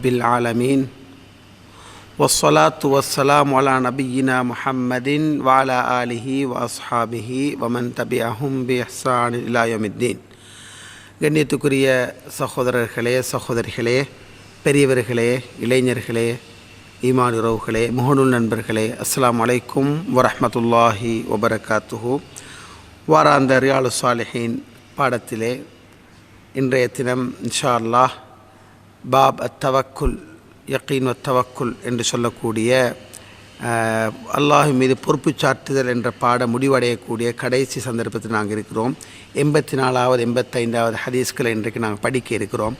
رب العالمين والصلاة والسلام على نبينا محمد وعلى آله وأصحابه ومن تبعهم بإحسان إلى يوم الدين கண்ணியத்துக்குரிய சகோதரர்களே சகோதரிகளே பெரியவர்களே இளைஞர்களே ஈமான் உறவுகளே முகநூல் நண்பர்களே அஸ்ஸலாமு அலைக்கும் வரஹ்மத்துல்லாஹி வபரகாத்துஹு வாராந்த ரியாலு சாலிஹீன் பாடத்திலே இன்றைய தினம் இன்ஷா அல்லாஹ் பாப் அத்தவக்குல் யக்கீன் அத்தவக்குல் என்று சொல்லக்கூடிய அல்லாஹு மீது பொறுப்பு சாட்டுதல் என்ற பாட முடிவடையக்கூடிய கடைசி சந்தர்ப்பத்தில் நாங்கள் இருக்கிறோம். எண்பத்தி நாலாவது எண்பத்தைந்தாவது ஹதீஸ்களை இன்றைக்கு நாங்கள் படிக்க இருக்கிறோம்.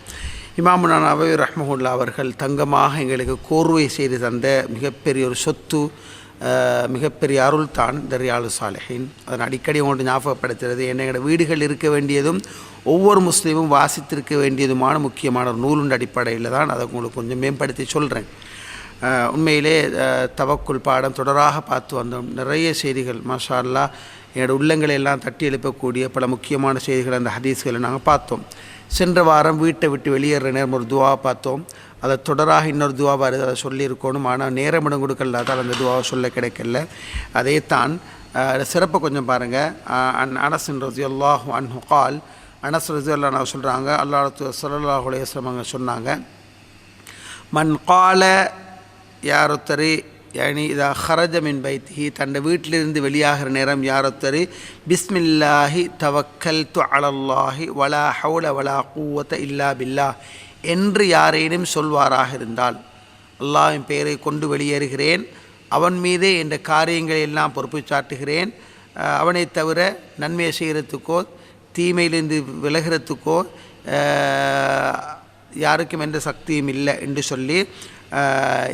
இமாமுனா அவை ரஹ்மஹுல்லா அவர்கள் தங்கமாக எங்களுக்கு கோர்வை செய்து தந்த மிகப்பெரிய ஒரு சொத்து மிகப்பெரிய அருள் தான் இந்த ரியாலு சாலிஹின். அதன் அடிக்கடி உங்கள்கிட்ட ஞாபகப்படுத்துகிறது என்னோட வீடுகள் இருக்க வேண்டியதும் ஒவ்வொரு முஸ்லீமும் வாசித்திருக்க வேண்டியதுமான முக்கியமான ஒரு நூலுண்ட அடிப்படையில் தான் அதை உங்களுக்கு கொஞ்சம் மேம்படுத்தி சொல்கிறேன் உண்மையிலே தவக்குள் பாடம் தொடராக பார்த்து வந்தோம். நிறைய செய்திகள் மாஷா அல்லா உள்ளங்களை எல்லாம் தட்டி எழுப்பக்கூடிய பல முக்கியமான செய்திகள் அந்த ஹதீஸ்களை நாங்கள் பார்த்தோம். சென்ற வாரம் வீட்டை விட்டு வெளியேற நேரம் ஒரு துவா பார்த்தோம். அதை தொடராக இன்னொரு துவா இருந்து அதை சொல்லியிருக்கணும். ஆனால் நேரம் இடம் அந்த துவாவை சொல்ல கிடைக்கல. அதே தான் சிறப்பை கொஞ்சம் பாருங்கள் அன் அனசன் ரசி அல்லாஹ் அன் ஹுகால் அனஸ் ரசி அல்லா சொல்கிறாங்க அல்லாஹ் சல்லாஹ் அலையம் சொன்னாங்க. மன் கால யாரொத்தரி யானி இதா ஹரஜமின் பைத்தி பைத்திஹி தன்னை வீட்டிலிருந்து வெளியாகிற நேரம் யாரொத்தரு பிஸ்மில்லாஹி தவக்கல் து அலல்லாஹி வலா ஹவுல வலா கூவத்த இல்லா பில்லா என்று யாரேனும் சொல்வாராக இருந்தால் அல்லாவின் பெயரை கொண்டு வெளியேறுகிறேன் அவன் மீதே என்ற காரியங்களை எல்லாம் பொறுப்பு சாட்டுகிறேன் அவனை தவிர நன்மையை செய்கிறதுக்கோ தீமையிலிருந்து விலகிறதுக்கோ யாருக்கும் எந்த சக்தியும் இல்லை என்று சொல்லி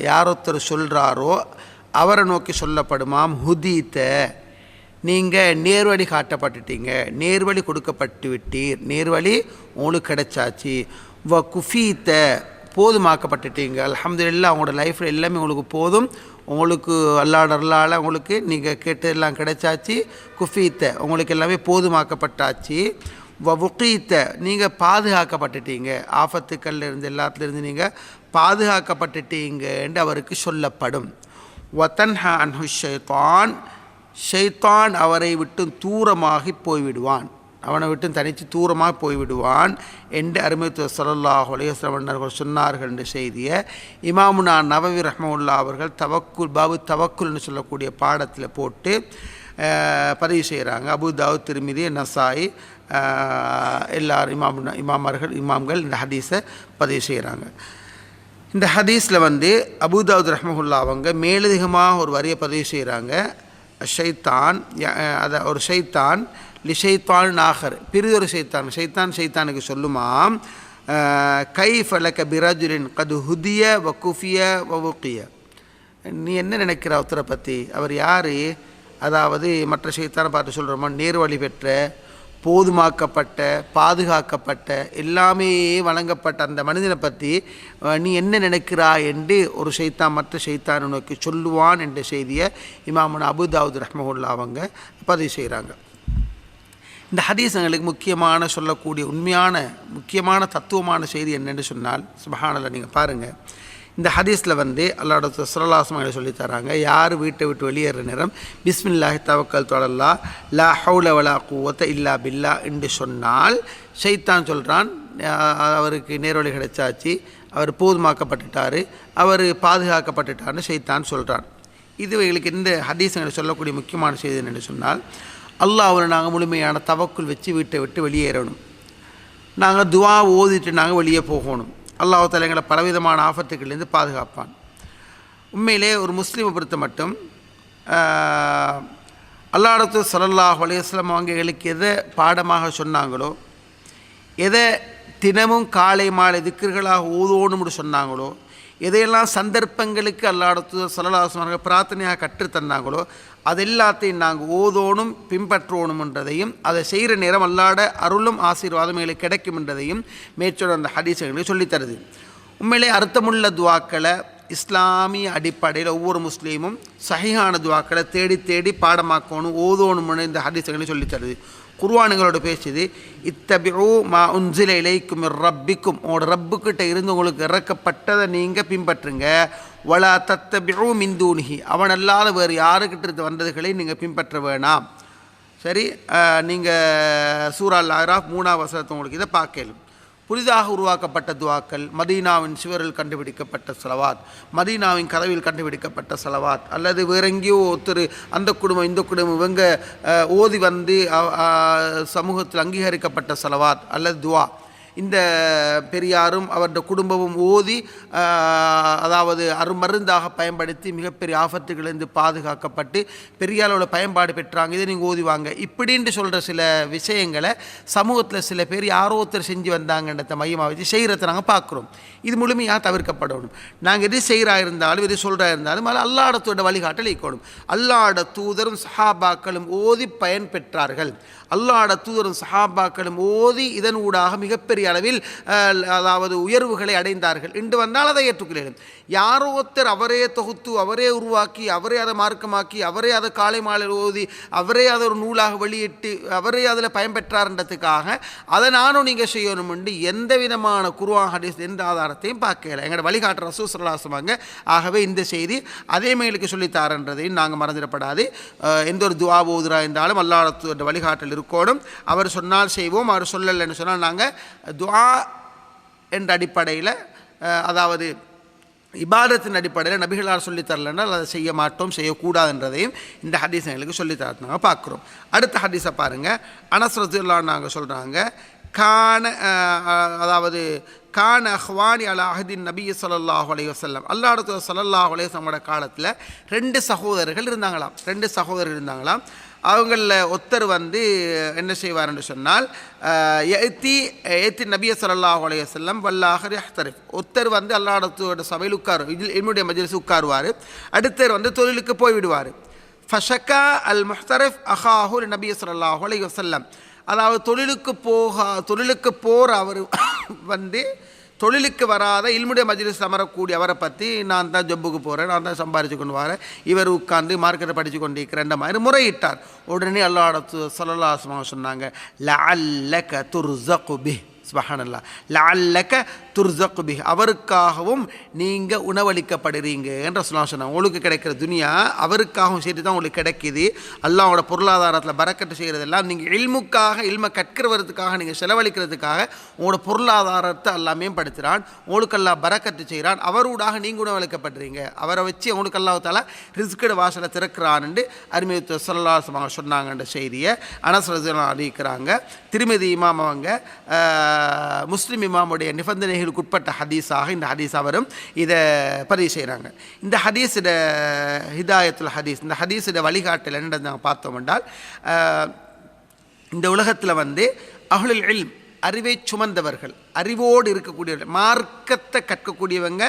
யாரொருத்தர் சொல்கிறாரோ அவரை நோக்கி சொல்லப்படுமாம் ஹுதீத்த நீங்கள் நேர்வழி காட்டப்பட்டுட்டீங்க. நேர்வழி கொடுக்கப்பட்டு விட்டீர். நேர்வழி உங்களுக்கு கிடைச்சாச்சு. வ குஃபீத்த போதுமாக்கப்பட்டுட்டீங்க. அல்ஹம்துலில்லாஹ் அவங்களோட லைஃப்பில் எல்லாமே உங்களுக்கு போதும். உங்களுக்கு அல்லாட உங்களுக்கு நீங்கள் கேட்டதெல்லாம் கிடைச்சாச்சு. குஃபீத்த உங்களுக்கு எல்லாமே போதுமாக்கப்பட்டாச்சு. வவுக்கீத்த நீங்கள் பாதுகாக்கப்பட்டுட்டீங்க. ஆபத்துக்கள் இருந்து எல்லாத்துலேருந்து நீங்கள் பாதுகாக்கப்பட்டுட்டீங்கன்னு அவருக்கு சொல்லப்படும். வத்தன்ஹா அன்ஹு ஷைத்தான் ஷைத்தான் அவரை விட்டு தூரமாகி போய்விடுவான். அவனை விட்டு தனித்து தூரமாக போய்விடுவான் என்று அருமைத்துவ சல்லாஹ் அலையவர்கள் சொன்னார்கள் என்ற செய்தியை. இமாமுனா நவவி ரஹமுல்லா அவர்கள் தவக்குல் பாபு தவக்குல்னு சொல்லக்கூடிய பாடத்தில் போட்டு பதிவு செய்கிறாங்க. அபு தாவூத் திருமிதி நசாய் அஹ், எல்லார் இமாம் இமாமர்கள் இமாம்கள் இந்த ஹதீஸை பதிவு செய்கிறாங்க. இந்த ஹதீஸில் வந்து அபுதாவுத் ரஹ்மஹுல்லா அவங்க மேலதிகமாக ஒரு வரியை பதிவு செய்கிறாங்க. ஷைத்தான் ய- ஒரு ஷைத்தான் லிஷைத்தான் நாகர் பிரிதொரு சைத்தான் ஷைத்தான் சைத்தானுக்கு சொல்லுமாம் கை ஃபலக பிராஜுரின் கது ஹுதிய வக்குஃபிய வவுக்கிய நீ என்ன நினைக்கிற ஒருத்தரை பற்றி அவர் யார்? அதாவது மற்ற சைத்தானை பார்த்து சொல்கிறோமா நேர்வழி பெற்ற போதுமாக்கப்பட்ட பாதுகாக்கப்பட்ட எல்லாமே வழங்கப்பட்ட அந்த மனிதனை பற்றி நீ என்ன நினைக்கிறாய் என்று ஒரு செய்தான் மற்ற செய்தான் நோக்கி சொல்லுவான் என்ற செய்தியை இமாமன் அபுதாவுத் ரஹ்மஹுல்லா அவங்க பதிவு செய்கிறாங்க இந்த ஹதீஸ் எங்களுக்கு முக்கியமான சொல்லக்கூடிய உண்மையான முக்கியமான தத்துவமான செய்தி என்னென்னு சொன்னால் சுபஹானில் நீங்கள் பாருங்கள் இந்த ஹதீஸில் வந்து அல்லாட சுரலாசமாக சொல்லி தராங்க யார் வீட்டை விட்டு வெளியேற நேரம் பிஸ்மில்லாஹி தவக்கல் தொழல்லா லா ஹவுல வலா கூவத்த இல்லா பில்லா என்று சொன்னால் ஷைத்தான் சொல்கிறான் அவருக்கு நேர்வழி கிடைச்சாச்சு அவர் போதுமாக்கப்பட்டுட்டார் அவர் பாதுகாக்கப்பட்டுட்டார்னு ஷைத்தான் சொல்கிறான் இது எங்களுக்கு இந்த ஹதீஸங்களை சொல்லக்கூடிய முக்கியமான செய்தி என்று சொன்னால் அல்லாஹ் அவரை நாங்கள் முழுமையான தவக்குள் வச்சு வீட்டை விட்டு வெளியேறணும். நாங்கள் துவா ஓதிட்டு நாங்கள் வெளியே போகணும். அல்லாஹால எங்களை பலவிதமான ஆபத்துக்கள்லேருந்து பாதுகாப்பான். உண்மையிலே ஒரு முஸ்லீமை பொறுத்த மட்டும் அல்லாடத்து சல்லல்லாஹ் அலையம் அவங்க எங்களுக்கு எதை பாடமாக சொன்னாங்களோ எதை தினமும் காலை மாலை திக்கர்களாக ஓதோணும்னு சொன்னாங்களோ எதையெல்லாம் சந்தர்ப்பங்களுக்கு அல்லாடத்து சலலாசமாக பிரார்த்தனையாக கற்றுத்தந்தாங்களோ அது எல்லாத்தையும் நாங்கள் ஓதோணும் பின்பற்றோணும்ன்றதையும் அதை செய்கிற நேரம் அல்லாட அருளும் ஆசீர்வாதம் எங்களுக்கு கிடைக்கும் என்றதையும் மேற்சொல் அந்த ஹதீஸ் எங்களுக்கு சொல்லித்தருது. உண்மையிலே அர்த்தமுள்ள துவாக்களை இஸ்லாமிய அடிப்படையில் ஒவ்வொரு முஸ்லீமும் சஹிஹான துவாக்களை தேடி தேடி பாடமாக்கணும் ஓதோணும்னு இந்த ஹதீஸ் எங்களுக்கு சொல்லித்தருது. குர்வானுங்களோட பேசுது இத்தபிஓ மா உன்சில இலைக்கும் ரப்பிக்கும். உங்களோட ரப்புக்கிட்ட இருந்து உங்களுக்கு இறக்கப்பட்டதை நீங்கள் பின்பற்றுங்க. வளா தத்தபிஉ மிந்தூனிகி அவன் அல்லாத வேறு யாருக்கிட்ட இருந்து வந்ததுகளை நீங்கள் பின்பற்ற வேணாம். சரி நீங்கள் சூறால் ஆராஃப் மூணாவது வசனத்தை உங்களுக்கு இதை பார்க்கலும் புதிதாக உருவாக்கப்பட்ட துவாக்கள் மதீனாவின் சுவரில் கண்டுபிடிக்கப்பட்ட செலவாத் மதீனாவின் கதவில் கண்டுபிடிக்கப்பட்ட செலவாத் அல்லது வேற எங்கேயோ ஒருத்தர் அந்த குடும்பம் இந்த குடும்பம் இவங்க ஓதி வந்து சமூகத்தில் அங்கீகரிக்கப்பட்ட செலவாத் அல்லது துவா. இந்த பெரியாரும் அவருடைய குடும்பமும் ஓதி அதாவது அருமருந்தாக பயன்படுத்தி மிகப்பெரிய ஆபத்துகளிலிருந்து பாதுகாக்கப்பட்டு பெரிய அளவில் பயன்பாடு பெற்றாங்க. இதை நீங்கள் ஓதிவாங்க இப்படின்ட்டு சொல்கிற சில விஷயங்களை சமூகத்தில் சில பேர் யாரோ ஒருத்தர் செஞ்சு வந்தாங்கன்றத மையமாக வச்சு செய்கிறத நாங்கள் பார்க்குறோம். இது முழுமையாக தவிர்க்கப்படணும். நாங்கள் எது செய்கிறா இருந்தாலும் எது சொல்கிறா இருந்தாலும் அது அல்லாடத்தோட வழிகாட்டல் இருக்கணும் அல்லாட தூதரும் சஹாபாக்களும் ஓதி பயன் பெற்றார்கள் அல்லாட தூதரும் சஹாபாக்களும் ஓதி இதன் ஊடாக மிகப்பெரிய அளவில் அதாவது உயர்வுகளை அடைந்தார்கள். இன்று வந்தால் அதை ஏற்றுக்கொள்ளணும் யாரோ ஒருத்தர் அவரே தொகுத்து அவரே உருவாக்கி அவரே அதை மார்க்கமாக்கி அவரே அதை காலை மாலை ஓதி அவரே அதை ஒரு நூலாக வெளியிட்டு அவரே அதில் பயன்பெற்றார்ன்றதுக்காக அதை நானும் நீங்கள் செய்யணும் என்று எந்த விதமான குருவான் ஹதீஸ் எந்த ஆதாரத்தையும் பார்க்கல. எங்களோட வழிகாட்டுற ரசூசலாசமாங்க ஆகவே இந்த செய்தி அதே மேலுக்கு சொல்லித்தாரன்றதையும் நாங்கள் மறந்துடப்படாது. எந்த ஒரு துவா ஓதுரா இருந்தாலும் அல்லாஹ் வழிகாட்டல் இருக்கணும் அவர் சொன்னால் செய்வோம் அவர் சொல்லலைன்னு சொன்னால் நாங்கள் துவா என்ற அடிப்படையில் அதாவது இபாதத்தின் அடிப்படையில் நபிகளார் சொல்லித்தரலனால் அதை செய்ய மாட்டோம் செய்யக்கூடாதுன்றதையும் இந்த ஹதீஸ் எங்களுக்கு சொல்லித் பார்க்குறோம். அடுத்த ஹதீஸை பாருங்கள் அனஸ்ரத்துல்லா நாங்கள் சொல்கிறாங்க கான அதாவது கான அஹ்வானி அலா அஹதின் நபி ஸல்லல்லாஹு அலைஹி வஸல்லம். அல்லாஹ் ஸல்லல்லாஹு காலத்தில் ரெண்டு சகோதரர்கள் இருந்தாங்களாம். ரெண்டு சகோதரர்கள் இருந்தாங்களாம். அவங்களில் ஒருத்தர் வந்து என்ன செய்வார்னு சொன்னால் ஏத்தி ஏத்தி நபிய ஸல்லல்லாஹு அலைய செல்லம் வல்லாஹர் அஹ்தரிஃப் ஒருத்தர் வந்து அல்லாடத்தோட சபையில் உட்காரு இதில் என்னுடைய மஜிலிஸ் உட்காருவார். அடுத்தர் வந்து தொழிலுக்கு போய்விடுவார். ஃபஷக்கா அல் முஹ்தரிஃப் அஹாஹுல் நபிய ஸல்லல்லாஹு அலைய செல்லம் அதாவது தொழிலுக்கு போக தொழிலுக்கு போகிற அவர் வந்து தொழிலுக்கு வராத இல்முடைய மஜ்லிஸ் அமரக்கூடிய அவரை பற்றி நான் தான் ஜப்புக்கு போகிறேன் நான் தான் சம்பாரித்து கொண்டு வரேன். இவர் உட்கார்ந்து மார்க்கெட்டை படித்து கொண்டு இருக்கிற மாதிரி முறையிட்டார். உடனே அல்லாட சொல்லலாசமாக சொன்னாங்க லஅல்லக துர்ஸகு குபி சுபஹானல்லா. லஅல்லக துர்ஸகு பிஹ். அவருக்காகவும் நீங்கள் உணவளிக்கப்படுறீங்க என்ற சொல்லாம் சொன்னாங்க உங்களுக்கு கிடைக்கிற துனியா அவருக்காகவும் சேர்த்து தான் உங்களுக்கு கிடைக்குது. அல்லாவோட பொருளாதாரத்தில் பறக்கட்டு செய்கிறதெல்லாம் நீங்கள் இல்முக்காக இல்மை கற்கிறவரதுக்காக நீங்கள் செலவழிக்கிறதுக்காக உங்களோட பொருளாதாரத்தை எல்லாம் மேம்படுத்துகிறான் உங்களுக்கு எல்லாம் பறக்கட்டு செய்கிறான் அவரூடாக நீங்கள் உணவளிக்கப்படுறீங்க. அவரை வச்சு உங்களுக்கு அல்லாத்தால ரிஸ்கடு வாசலை திறக்கிறான்னு அருமையுத்த சொல்லலாசமாக சொன்னாங்கன்ற செய்தியை அனசரலாம் அறிவிக்கிறாங்க திருமதி இமாம் அவங்க முஸ்லீம் இமாமுடைய நிபந்தனைகளுக்கு உட்பட்ட ஹதீஸாக இந்த ஹதீஸ் அவரும் இதை பதிவு செய்கிறாங்க. இந்த ஹதீஸிட ஹிதாயத்துல் ஹதீஸ் இந்த ஹதீஸிட வழிகாட்டல் என்ன நாங்கள் பார்த்தோம் என்றால் இந்த உலகத்தில் வந்து அஹ்லுல் இல்ம் அறிவை சுமந்தவர்கள் அறிவோடு இருக்கக்கூடியவர்கள் மார்க்கத்தை கற்கக்கூடியவங்க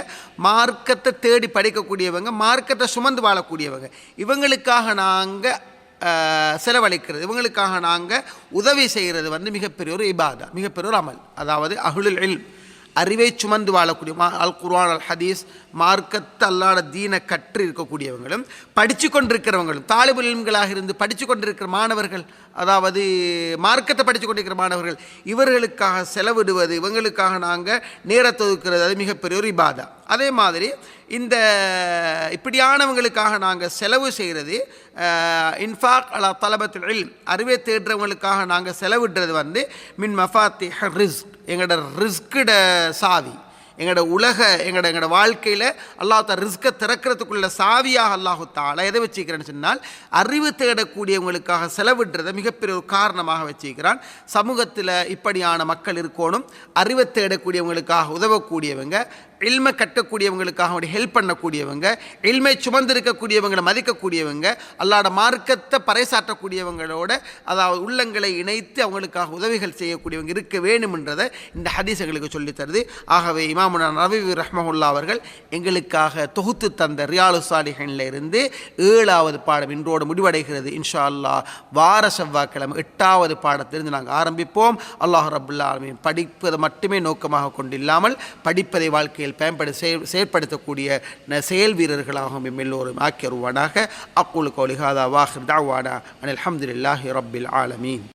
மார்க்கத்தை தேடி படிக்கக்கூடியவங்க மார்க்கத்தை சுமந்து வாழக்கூடியவங்க இவங்களுக்காக நாங்கள் செலவழிக்கிறது. இவங்களுக்காக நாங்கள் உதவி செய்கிறது வந்து மிகப்பெரிய ஒரு இபாதா மிகப்பெரிய ஒரு அமல். அதாவது அஹ்லுல் எல் அறிவை சுமந்து வாழக்கூடிய மா அல் குர்வான் அல் ஹதீஸ் மார்க்கத்து அல்லாத தீனை கற்று இருக்கக்கூடியவங்களும் படித்து கொண்டிருக்கிறவங்களும் தாலிபுல் இருந்து படித்து கொண்டிருக்கிற மாணவர்கள் அதாவது மார்க்கத்தை படித்து கொண்டிருக்கிற மாணவர்கள் இவர்களுக்காக செலவிடுவது இவங்களுக்காக நாங்கள் நேரத்தை ஒதுக்கிறது அது மிகப்பெரிய ஒரு இபாதா. அதே மாதிரி இந்த இப்படியானவங்களுக்காக நாங்கள் செலவு செய்கிறது இன்ஃபாக் அலா தலபத்தில் அறிவை தேடுறவங்களுக்காக நாங்கள் செலவிடுறது வந்து மின் மஃபாத்தி ரிஸ்க் எங்களோட ரிஸ்கிட சாவி. எங்களோட உலக எங்களோட எங்களோட வாழ்க்கையில் அல்லாஹ் ரிஸ்க்கை திறக்கிறதுக்குள்ள சாவியாக அல்லாஹு தாலா எதை வச்சுக்கிறேன்னு சொன்னால் அறிவு தேடக்கூடியவங்களுக்காக செலவிடுறதை மிகப்பெரிய ஒரு காரணமாக வச்சுக்கிறான் சமூகத்தில் இப்படியான மக்கள் இருக்கணும் அறிவை தேடக்கூடியவங்களுக்காக உதவக்கூடியவங்க இல்மை கட்டக்கூடியவங்களுக்காக ஹெல்ப் பண்ணக்கூடியவங்க இல்மை சுமந்திருக்கக்கூடியவங்களை மதிக்கக்கூடியவங்க அல்லாட மார்க்கத்தை பறைசாற்றக்கூடியவங்களோட அதாவது உள்ளங்களை இணைத்து அவங்களுக்காக உதவிகள் செய்யக்கூடியவங்க இருக்க வேணுமென்றதை இந்த ஹதீஸ் எங்களுக்கு சொல்லித் தருது ஆகவே இமாமுனா ரவி ரஹ்மஹுல்லா அவர்கள் எங்களுக்காக தொகுத்து தந்த ரியாலு சாலிஹனில் இருந்து ஏழாவது பாடம் இன்றோடு முடிவடைகிறது. இன்ஷா அல்லாஹ் வார செவ்வாய்க்கிழமை எட்டாவது பாடத்திலிருந்து நாங்கள் ஆரம்பிப்போம். அல்லாஹ் ரபுல்லா படிப்பதை மட்டுமே நோக்கமாக கொண்டில்லாமல் படிப்பதை வாழ்க்கையில் பயன்படு செயல் செயற்படுத்தக்கூடிய செயல் வீரர்களாகவும் எல்லோரும் ஆக்கியருவானாக அக்குல் கௌலிஹாதா வாஹிர் தாவானா அனில் அஹமதுல்லாஹி ரப்பில் ஆலமீன்.